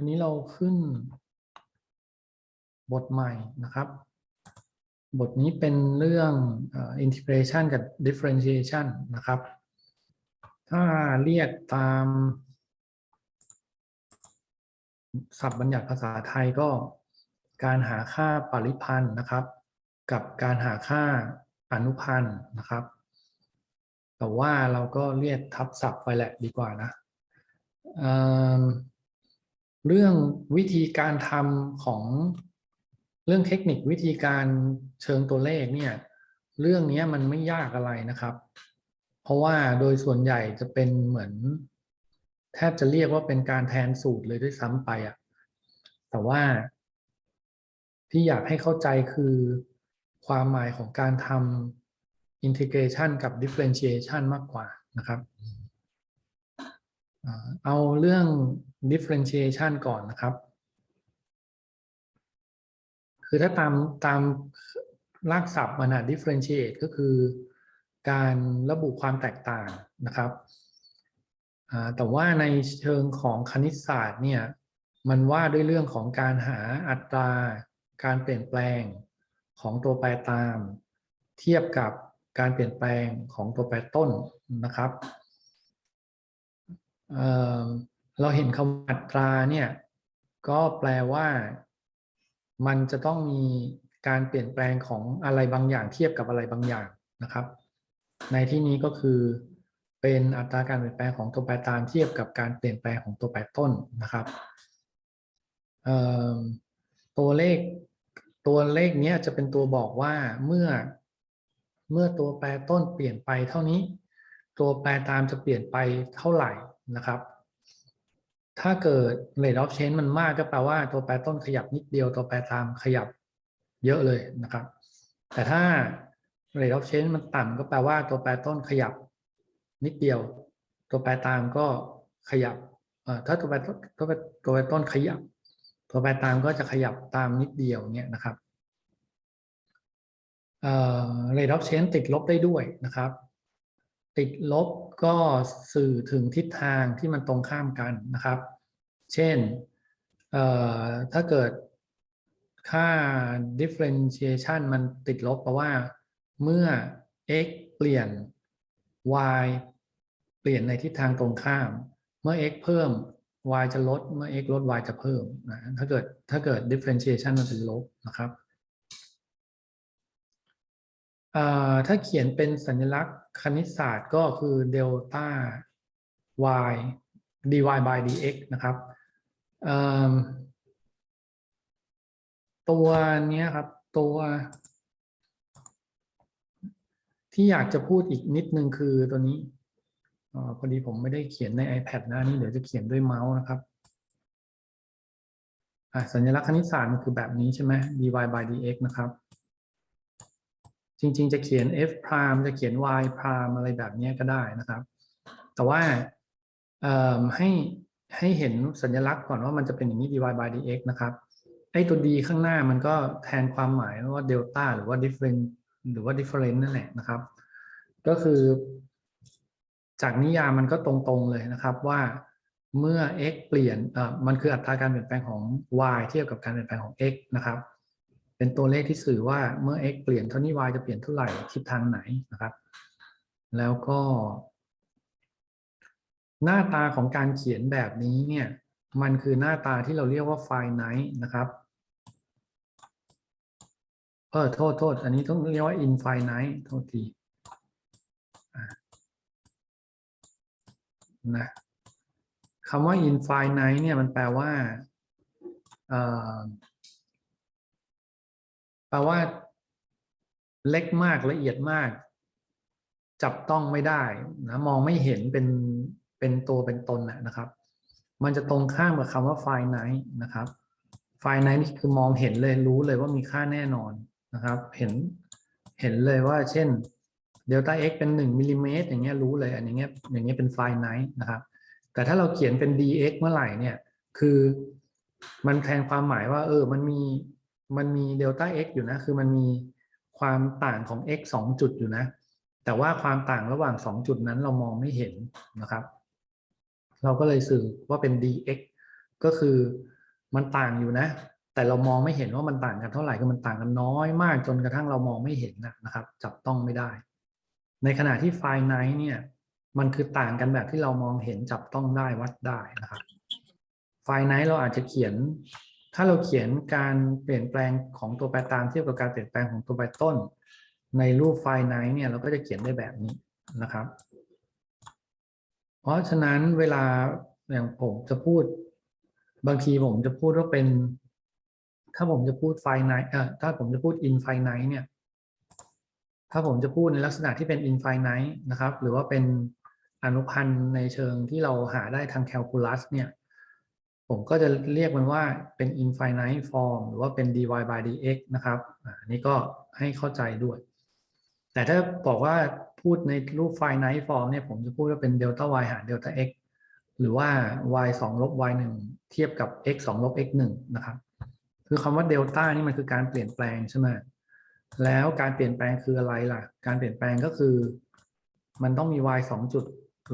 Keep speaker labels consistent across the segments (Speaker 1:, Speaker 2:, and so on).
Speaker 1: วันนี้เราขึ้น บทใหม่นะครับ บทนี้เป็นเรื่องอ่อ integration กับ differentiation นะครับ ถ้าเรียกตาม ศัพท์บัญญัติภาษาไทยก็การหาค่าปริพันธ์นะครับ กับการหาค่าอนุพันธ์นะครับ แต่ว่าเราก็เรียกทับศัพท์ไปแหละดีกว่านะ เรื่องวิธีการทำของเรื่องเทคนิควิธีการเชิงตัวเลขเนี่ยเรื่องนี้มันไม่ยากอะไรนะครับ เพราะว่าโดยส่วนใหญ่จะเป็นเหมือน แทบจะเรียกว่าเป็นการแทนสูตรเลยด้วยซ้ำไปอะแต่ว่าที่อยากให้เข้าใจคือความหมายของการทำ integration กับ differentiation มากกว่านะครับ เอาเรื่อง differentiation ก่อนนะครับ คือถ้าตามตามรากศัพท์มันอะ differentiate ก็คือการระบุความแตกต่างนะครับแต่ว่าในเชิงของคณิตศาสตร์เนี่ยมันว่าด้วยเรื่องของการหาอัตรา การเปลี่ยนแปลงของตัวแปรตาม เทียบกับการเปลี่ยนแปลงของตัวแปรต้นนะครับ เเราเห็นคำอัตราเนี่ย ก็แปลว่า มันจะต้องมีการเปลี่ยนแปลงของอะไรบางอย่างเทียบกับอะไรบางอย่างนะครับ ในที่นี้ก็คือเป็นอัตราการเปลี่ยนแปลงของตัวแปรตามเทียบกับการเปลี่ยนแปลงของตัวแปรต้นนะครับตัวเลขตัวเลขเนี้ยจะเป็นตัวบอกว่าเมื่อเมื่อตัวแปรต้นเปลี่ยนไปเท่านี้ ตัวแปรตามจะเปลี่ยนไปเท่าไหร่ นะครับ ถ้าเกิด rate of change มันมากก็แปลว่าตัวแปรต้นขยับนิดเดียวตัวแปรตามขยับเยอะเลยนะครับ แต่ถ้า rate of change มันต่ำก็แปลว่าตัวแปรต้นขยับนิดเดียว ตัวแปรตามก็ขยับเอ่อถ้าตัวแปรตัวแปรตัวแปรต้นขยับ ตัวแปรตามก็จะขยับตามนิดเดียวเนี่ยนะครับเอ่อ rate of change ติดลบได้ด้วยนะครับ ติดลบก็สื่อถึงทิศทางที่มันตรงข้ามกันนะครับ เช่นถ้าเกิดค่า differentiation มันติดลบแปลว่าเมื่อ x เปลี่ยน y เปลี่ยนในทิศทางตรงข้าม เมื่อ x เพิ่ม y จะลด เมื่อ x ลด y จะเพิ่มนะ ถ้าเกิดถ้าเกิด differentiation มันเป็นลบนะครับ ถ้าเขียนเป็นสัญลักษณ์ คณิตศาสตร์ก็คือเดลต้า y dy by dx นะครับตัวนี้ครับตัวที่อยากจะพูดอีกนิดนึงคือตัวนี้อพอดีผมไม่ได้เขียนใน iPad นะนี่เดี๋ยวจะเขียนด้วยเมาส์นะครับสัญลักษณ์คณิตศาสตร์มันคือแบบนี้ใช่ไหม dy by dx นะครับ จริง ๆ จะเขียน f prime จะเขียน y prime อะไรแบบนี้ก็ได้นะครับ แต่ว่าให้ให้เห็นสัญลักษณ์ก่อนว่ามันจะเป็นอย่างนี้ dy by dx นะครับไอ้ตัว d ข้างหน้ามันก็แทนความหมายว่า delta หรือว่า different หรือว่า different นั่นแหละนะครับ ก็คือ จากนิยามมันก็ตรงๆเลยนะครับว่าเมื่อ x เปลี่ยนมันคืออัตราการเปลี่ยนแปลงของ y เทียบกับการเปลี่ยนแปลงของ x นะครับ เป็นตัวเลขที่สื่อว่าเมื่อ x เปลี่ยนเท่านี้ y จะเปลี่ยนเท่าไหร่ทิศทางไหนนะครับ แล้วก็ หน้าตาของการเขียนแบบนี้เนี่ย มันคือหน้าตาที่เราเรียกว่า finite นะครับเออโทษโทษ อันนี้ต้องเรียกว่า infinite โทษทีนะคำว่า infinite เนี่ยมันแปลว่าเอ่อ แปลว่า เล็กมากละเอียดมาก จับต้องไม่ได้นะมองไม่เห็นเป็นเป็นตัวเป็นตนนะนะครับ มันจะตรงข้ามกับคำว่า finite นะครับ finite นี่คือมองเห็นเลยรู้เลยว่ามีค่าแน่นอนนะครับ เห็นเห็นเลยว่า เช่น delta x เป็น1มิลลิเมตรอย่างเงี้ยรู้เลยอันอย่างเงี้ยอย่างเงี้ยเป็น finite นะครับแต่ถ้าเราเขียนเป็น dx เมื่อไหร่เนี่ย คือมันแทนความหมายว่า เออ มันมี มันมีเดลต้า x อยู่นะ คือมันมีความต่างของ x สองจุดอยู่นะ แต่ว่าความต่างระหว่างสองจุดนั้นเรามองไม่เห็นนะครับ เราก็เลยสื่อว่าเป็น dx ก็คือมันต่างอยู่นะ แต่เรามองไม่เห็นว่ามันต่างกันเท่าไหร่ คือมันต่างกันน้อยมากจนกระทั่งเรามองไม่เห็นนะนะครับ จับต้องไม่ได้ ในขณะที่ไฟไนท์เนี่ย มันคือต่างกันแบบที่เรามองเห็นจับต้องได้วัดได้นะครับไฟไนท์เราอาจจะเขียน ถ้าเราเขียนการเปลี่ยนแปลงของตัวแปรตามเทียบกับการเปลี่ยนแปลงของตัวแปรต้น ในรูปไฟไนท์เนี่ยเราก็จะเขียนได้แบบนี้นะครับ เพราะฉะนั้นเวลาอย่างผมจะพูด บางทีผมจะพูดว่าเป็น ถ้าผมจะพูดไฟไนท์เอ่อถ้าผมจะพูดอินไฟไนท์เนี่ย ถ้าผมจะพูดในลักษณะที่เป็นอินไฟไนท์นะครับ หรือว่าเป็นอนุพันธ์ในเชิงที่เราหาได้ทางแคลคูลัสเนี่ย ผมก็จะเรียกมันว่าเป็น infinite form หรือว่าเป็น dy by dx นะครับอันนี้ก็ให้เข้าใจด้วย แต่ถ้าบอกว่าพูดในรูป finite form เนี่ยผมจะพูดว่าเป็น delta y หาร delta x หรือว่า y 2ลบ y 1เทียบกับ x 2ลบ x 1นะครับ คือคำว่า delta นี่มันคือการเปลี่ยนแปลงใช่ไหมแล้วการเปลี่ยนแปลงคืออะไรล่ะ การเปลี่ยนแปลงก็คือ มันต้องมี y 2จุด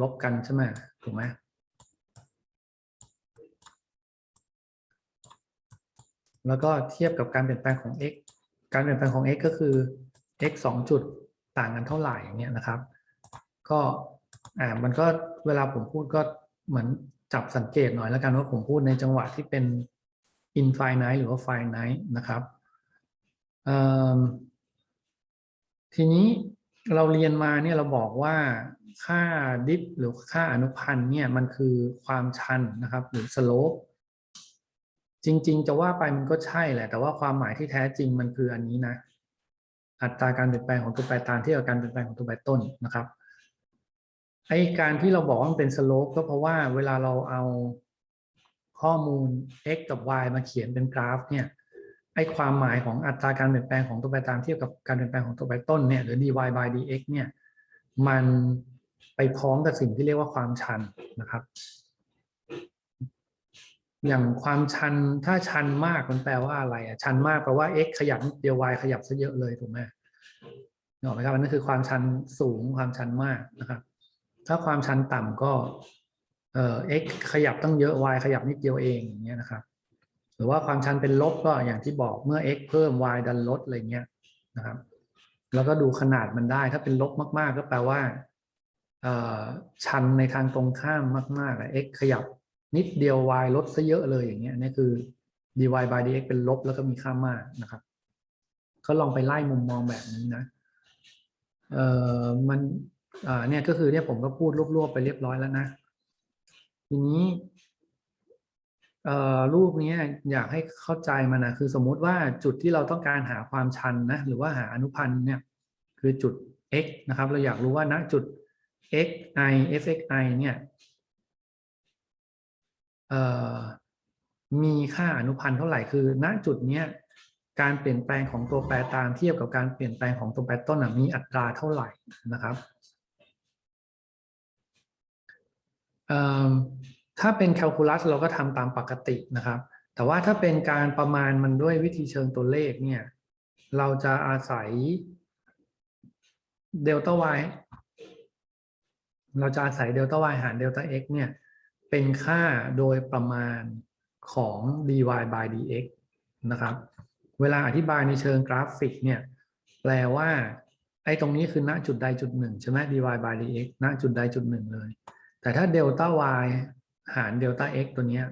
Speaker 1: ลบกันใช่ไหมถูกไหม แล้วก็เทียบกับการเปลี่ยนแปลงของ x การเปลี่ยนแปลงของ x ก็คือ x 2 จุดต่างกันเท่าไหร่เนี่ยนะครับ ก็อ่ามันก็เวลาผมพูดก็เหมือนจับสังเกตหน่อยแล้วกันว่าผมพูดในจังหวะที่เป็น infinite หรือว่า finite นะครับทีนี้เราเรียนมาเนี่ยเราบอกว่าค่าดิฟหรือค่าอนุพันธ์เนี่ยมันคือความชันนะครับ หรือ slope จริง ๆ จะว่าไปมันก็ใช่แหละ แต่ว่าความหมายที่แท้จริงมันคืออันนี้นะ อัตราการเปลี่ยนแปลงของตัวแปรตามที่กับการเปลี่ยนแปลงของตัวแปรต้นนะครับไอการที่เราบอกว่ามันเป็นสโลปก็เพราะว่าเวลาเราเอาข้อมูล x กับ y มาเขียนเป็นกราฟ เนี่ยไอความหมายของอัตราการเปลี่ยนแปลงของตัวแปรตามเทียบกับการเปลี่ยนแปลงของตัวแปรต้นเนี่ยหรือ dy by dx เนี่ยมันไปพร้อมกับสิ่งที่เรียกว่าความชันนะครับ อย่างความชันถ้าชันมากมันแปลว่าอะไรอะชันมากแปลว่า x ขยับเดียว y ขยับซะเยอะเลยถูกไหมเห็นไหมครับอันนั้นคือความชันสูงความชันมากนะครับ ถ้าความชันต่ำก็เอ่อ x ขยับตั้งเยอะ y ขยับนิดเดียวเองอย่างเงี้ยนะครับ หรือว่าความชันเป็นลบก็อย่างที่บอกเมื่อ x เพิ่ม y ดันลดอะไรเงี้ยนะครับ แล้วก็ดูขนาดมันได้ถ้าเป็นลบมาก ๆ ก็แปลว่าชันในทางตรงข้ามมากๆ x ขยับ นิดเดียว y ลดซะเยอะเลยอย่างเงี้ยนี่คือ dy by dx เป็นลบแล้วก็มีค่ามากนะครับ ก็ลองไปไล่มุมมองแบบนี้นะ เอ่อมันอ่าเนี่ยก็คือเนี่ยผมก็พูดรวบๆไปเรียบร้อยแล้วนะ ทีนี้เอ่อรูปนี้อยากให้เข้าใจมันนะคือสมมุติว่าจุดที่เราต้องการหาความชันนะหรือว่าหาอนุพันธ์เนี่ยคือจุด x นะครับ เราอยากรู้ว่าณจุด x i f x i เนี่ย มีค่าอนุพันธ์เท่าไหร่คือ ณจุดเนี้ยการเปลี่ยนแปลงของตัวแปรตามเทียบกับการเปลี่ยนแปลงของตัวแปรต้นมีอัตราเท่าไหร่นะครับถ้าเป็นแคลคูลัสเราก็ทำตามปกตินะครับ แต่ว่าถ้าเป็นการประมาณมันด้วยวิธีเชิงตัวเลขเนี่ย เราจะอาศัยเดลต้า y เราจะอาศัยเดลต้า y หารเดลต้า x เนี่ย เป็นค่าโดยประมาณของ dy by dx นะครับ เวลาอธิบายในเชิงกราฟิกเนี่ย แปลว่า ไอ้ตรงนี้คือณจุดใดจุดหนึ่งใช่ไหม dy by dx ณจุดใดจุดหนึ่งเลย แต่ถ้าเดลต้า y หารเดลต้า x ตัวเนี้ย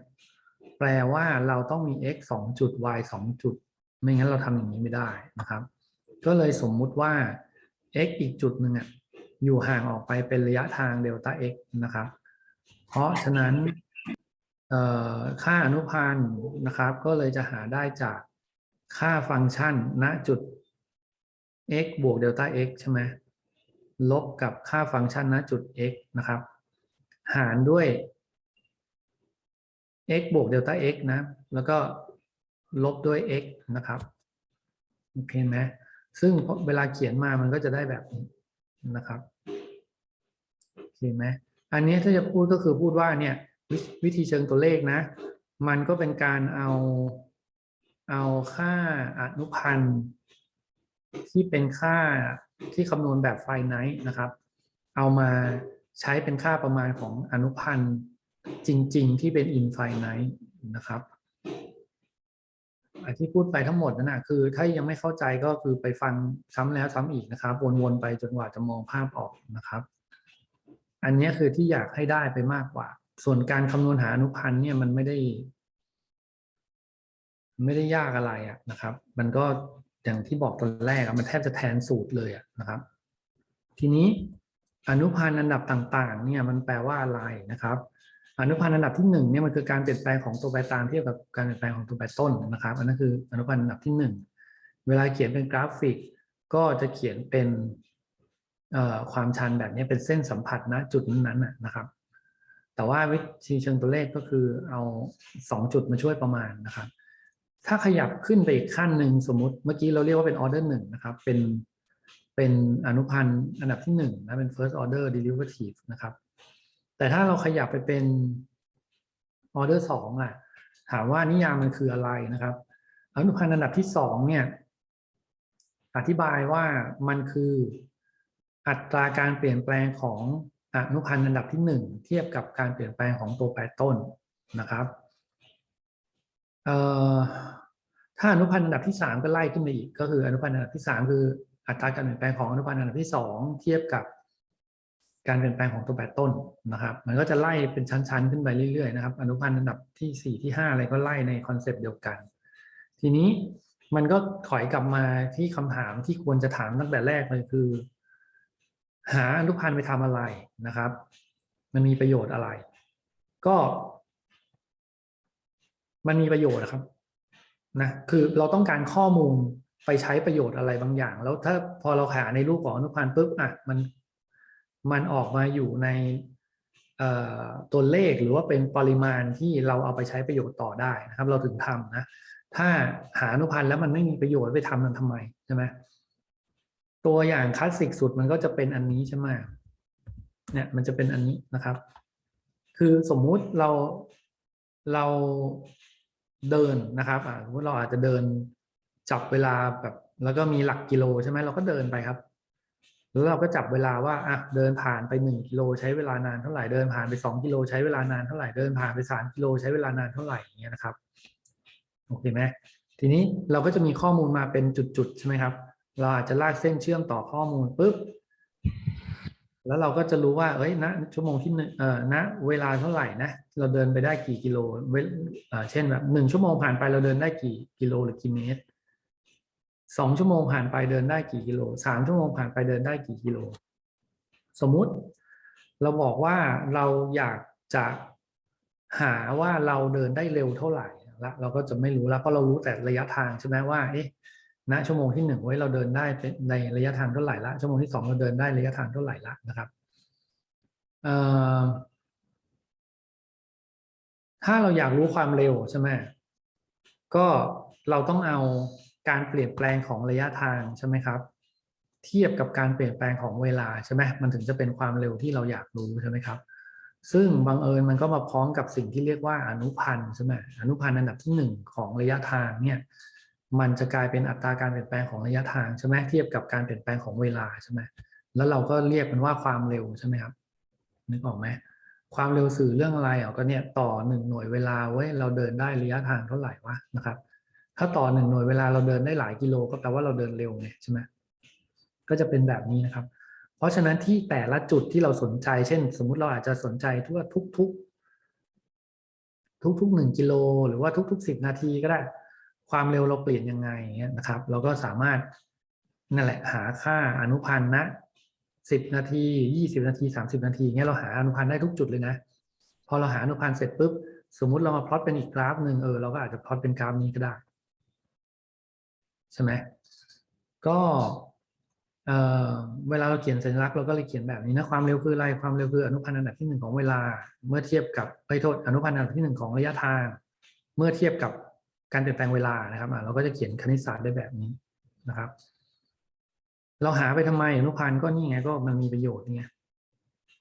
Speaker 1: แปลว่าเราต้องมี x 2 จุด y 2 จุด ไม่งั้นเราทำอย่างนี้ไม่ได้นะครับ ก็เลยสมมุติว่า x อีกจุดหนึ่งอะ อยู่ห่างออกไปเป็นระยะทางเดลต้า x นะครับ เพราะฉะนั้นค่าอนุพันธ์นะครับ ก็เลยจะหาได้จากค่าฟังก์ชันณจุด x บวกเดลต้า x ใช่ไหมลบกับค่าฟังก์ชันณจุด x นะครับ หารด้วย x บวกเดลต้า x นะ แล้วก็ลบด้วย x นะครับ โอเคไหมซึ่งเวลาเขียนมามันก็จะได้แบบนี้นะครับ โอเคไหม อันนี้ถ้าจะพูดก็คือพูดว่าเนี่ยววิธีเชิงตัวเลขนะ มันก็เป็นการเอาเอาค่าอนุพันธ์ที่เป็นค่าที่คำนวณแบบไฟไนท์นะครับ เอามาใช้เป็นค่าประมาณของอนุพันธ์จริง ๆ ที่เป็นอินไฟไนท์นะครับไอ้ที่พูดไปทั้งหมดนั่นนะคือถ้ายังไม่เข้าใจก็คือไปฟังซ้ำแล้วซ้ำอีกนะครับ วนๆไปจนกว่าจะมองภาพออกนะครับ อันนี้คือที่อยากให้ได้ไปมากกว่า ส่วนการคำนวณหาอนุพันธ์เนี่ยมันไม่ได้ ไม่ได้ยากอะไรอะนะครับ มันก็อย่างที่บอกตอนแรกอะมันแทบจะแทนสูตรเลยะนะครับ ทีนี้อนุพันธ์อันดับต่างๆ เนี่ยมันแปลว่าอะไรนะครับ อนุพันธ์อันดับที่หนึ่งเนี่ยมันคือการเปลี่ยนแปลงของตัวแปรตามเทียบกับการเปลี่ยนแปลงของตัวแปรต้นนะครับ อันนั้นคืออนุพันธ์อันดับที่หนึ่งเวลาเขียนเป็นกราฟิก ก็จะเขียนเป็น ความชันแบบนี้เป็นเส้นสัมผัสณจุดนั้นนะนะครับ แต่ว่าวิธีเชิงตัวเลขก็คือเอาสองจุดมาช่วยประมาณนะครับ ถ้าขยับขึ้นไปอีกขั้นหนึ่งสมมติเมื่อกี้เราเรียกว่าเป็นออเดอร์หนึ่งนะครับ เป็นเป็นอนุพันธ์อันดับที่หนึ่งนะเป็น first order derivative นะครับ แต่ถ้าเราขยับไปเป็นออเดอร์สองอะ ถามว่านิยามมันคืออะไรนะครับ อนุพันธ์อันดับที่สองเนี่ย อธิบายว่ามันคือ อัตราการเปลี่ยนแปลงของอนุพันธ์อันดับที่หนึ่งเทียบกับการเปลี่ยนแปลงของตัวแปรต้นนะครับถ้าอนุพันธ์อันดับที่สามก็ไล่ขึ้นไปอีก ก็คืออนุพันธ์อันดับที่สามคืออัตราการเปลี่ยนแปลงของอนุพันธ์อันดับที่สองเทียบกับการเปลี่ยนแปลงของตัวแปรต้นนะครับ มันก็จะไล่เป็นชั้นๆ ขึ้นไปเรื่อยๆนะครับ อนุพันธ์อันดับที่สี่ที่ห้าอะไรก็ไล่ในคอนเซปต์เดียวกัน ทีนี้มันก็ถอยกลับมาที่คำถามที่ควรจะถามตั้งแต่แรกเลยคือ หาอนุพันธ์ไปทำอะไรนะครับ มันมีประโยชน์อะไร ก็ มันมีประโยชน์นะครับนะคือเราต้องการข้อมูลไปใช้ประโยชน์อะไรบางอย่าง แล้วถ้าพอเราหาในรูปของอนุพันธ์ปุ๊บอะมันมันออกมาอยู่ในตัวเลขหรือว่าเป็นปริมาณที่เราเอาไปใช้ประโยชน์ต่อได้นะครับ เราถึงทำนะ ถ้าหาอนุพันธ์แล้วมันไม่มีประโยชน์ไปทำมันทำไมใช่ไหม ตัวอย่างคลาสสิกสุดมันก็จะเป็นอันนี้ใช่ไหมเนี่ยมันจะเป็นอันนี้นะครับ คือสมมุติเราเราเดินนะครับอ่าสมมติเราอาจจะเดินจับเวลาแบบ แล้วก็มีหลักกิโลใช่ไหมเราก็เดินไปครับหรือเราก็จับเวลาว่าอะเดินผ่านไปหนึ่งกิโลใช้เวลานานเท่าไหร่เดินผ่านไปสองกิโลใช้เวลานานเท่าไหร่เดินผ่านไปสามกิโลใช้เวลานานเท่าไหร่อย่างเงี้ยนะครับโอเคไหมทีนี้เราก็จะมีข้อมูลมาเป็นจุดๆใช่ไหมครับ เราอาจจะลากเส้นเชื่อมต่อข้อมูลปุ๊บแล้วเราก็จะรู้ว่า เอ้ยณชั่วโมงที่หนึ่งเอ่อณเวลาเท่าไหร่นะ เราเดินไปได้กี่กิโลเวลเอ่อเช่นแบบหนึ่งชั่วโมงผ่านไปเราเดินได้กี่กิโลหรือกี่เมตรสองชั่วโมงผ่านไปเดินได้กี่กิโลสามชั่วโมงผ่านไปเดินได้กี่กิโล สมมุติ เราบอกว่าเราอยากจะหาว่าเราเดินได้เร็วเท่าไหร่ละเราก็จะไม่รู้แล้วเพราะเรารู้แต่ระยะทางใช่ไหมว่า เอ๊ะ ณชั่วโมงที่หนึ่งไว้เราเดินได้ในระยะทางเท่าไหร่ละชั่วโมงที่สองเราเดินได้ระยะทางเท่าไหร่ละนะครับถ้าเราอยากรู้ความเร็วใช่ไหมก็เราต้องเอาการเปลี่ยนแปลงของระยะทางใช่ไหมครับ เทียบกับการเปลี่ยนแปลงของเวลาใช่ไหมมันถึงจะเป็นความเร็วที่เราอยากรู้ใช่ไหมครับ ซึ่งบังเอิญมันก็มาพร้อมกับสิ่งที่เรียกว่าอนุพันธ์ใช่ไหมอนุพันธ์อันดับที่หนึ่งของระยะทางเนี่ย มันจะกลายเป็นอัตราการเปลี่ยนแปลงของระยะทางใช่ไหมเทียบกับการเปลี่ยนแปลงของเวลาใช่ไหมแล้วเราก็เรียกมันว่าความเร็วใช่ไหมครับนึกออกไหมความเร็วสื่อเรื่องอะไรอะก็เนี่ยต่อหนึ่งหน่วยเวลาไว้เราเดินได้ระยะทางเท่าไหร่วะนะครับ ถ้าต่อหนึ่งหน่วยเวลาเราเดินได้หลายกิโลก็แปลว่าเราเดินเร็วไงใช่ไหมก็จะเป็นแบบนี้นะครับ เพราะฉะนั้นที่แต่ละจุดที่เราสนใจ เช่น สมมุติเราอาจจะสนใจทั่วทุก ๆ ทุกๆหนึ่งกิโลหรือว่าทุกๆสิบนาทีก็ได้ ความเร็วเราเปลี่ยนยังไงเงี้ยนะครับ เราก็สามารถนั่นแหละหาค่าอนุพันธ์นะสิบนาทียี่สิบนาทีสามสิบนาทีเงี้ยเราหาอนุพันธ์ได้ทุกจุดเลยนะ พอเราหาอนุพันธ์เสร็จปุ๊บ สมมุติเรามาพลอตเป็นอีกกราฟหนึ่งเออเราก็อาจจะพลอตเป็นกราฟนี้ก็ได้ ใช่ไหมก็เอ่อเวลาเราเขียนสัญลักษณ์เราก็เลยเขียนแบบนี้นะความเร็วคืออะไรความเร็วคืออนุพันธ์อันดับที่หนึ่งของเวลา เมื่อเทียบกับไปโทษอนุพันธ์อันดับที่หนึ่งของระยะทาง เมื่อเทียบกับ การเปลี่ยนแปลงเวลานะครับเราก็จะเขียนคณิตศาสตร์ได้แบบนี้นะครับ เราหาไปทำไมอนุพันธ์ก็นี่ไงก็มันมีประโยชน์ไง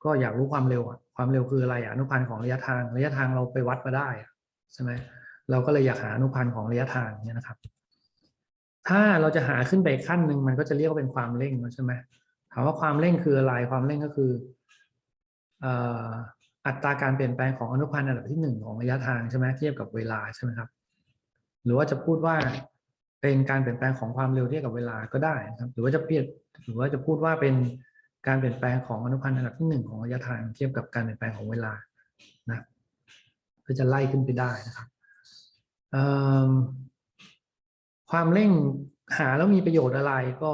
Speaker 1: ก็อยากรู้ความเร็วอะความเร็วคืออะไรอะอนุพันธ์ของระยะทางระยะทางเราไปวัดมาได้ใช่ไหมเราก็เลยอยากหาอนุพันธ์ของระยะทางเนี่ยนะครับ ถ้าเราจะหาขึ้นไปขั้นหนึ่งมันก็จะเรียกว่าเป็นความเร่งใช่ไหมถามว่าความเร่งคืออะไรความเร่งก็คืออัตราการเปลี่ยนแปลงของอนุพันธ์อันดับที่หนึ่งของระยะทางใช่ไหมเทียบกับเวลาใช่ไหมครับ หรือว่าจะพูดว่าเป็นการเปลี่ยนแปลงของความเร็วเทียบกับเวลาก็ได้นะครับ หรือว่าจะเปลี่ยนหรือว่าจะพูดว่าเป็นการเปลี่ยนแปลงของอนุพันธ์อันดับที่หนึ่งของระยะทางเทียบกับการเปลี่ยนแปลงของเวลานะก็จะไล่ขึ้นไปได้นะครับความเร่งหาแล้วมีประโยชน์อะไรก็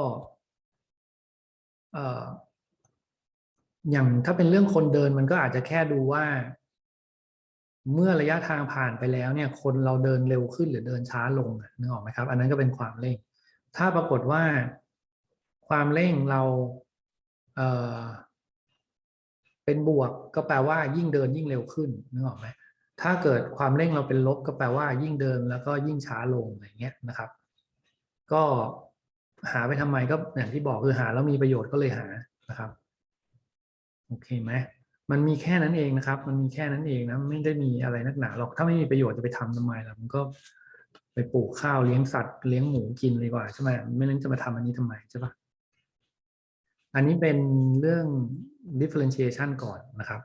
Speaker 1: อย่างถ้าเป็นเรื่องคนเดินมันก็อาจจะแค่ดูว่า เมื่อระยะทางผ่านไปแล้วเนี่ยคนเราเดินเร็วขึ้นหรือเดินช้าลงนึกออกไหมครับ อันนั้นก็เป็นความเร่ง ถ้าปรากฏว่าความเร่งเราเอ่อเป็นบวกก็แปลว่ายิ่งเดินยิ่งเร็วขึ้นนึกออกไหมถ้าเกิดความเร่งเราเป็นลบก็แปลว่ายิ่งเดินแล้วก็ยิ่งช้าลงอะไรเงี้ยนะครับ ก็หาไปทำไมก็อย่างที่บอกคือหาแล้วมีประโยชน์ก็เลยหานะครับ โอเคไหม มันมีแค่นั้นเองนะครับ มันมีแค่นั้นเองนะไม่ได้มีอะไรนักหนาหรอกถ้าไม่มีประโยชน์จะไปทำทำไมล่ะมันก็ไปปลูกข้าวเลี้ยงสัตว์เลี้ยงหมูกินเลยกว่าใช่ไหมไม่นั้นจะมาทำอันนี้ทำไมใช่ปะอันนี้เป็นเรื่อง differentiation ก่อนนะครับ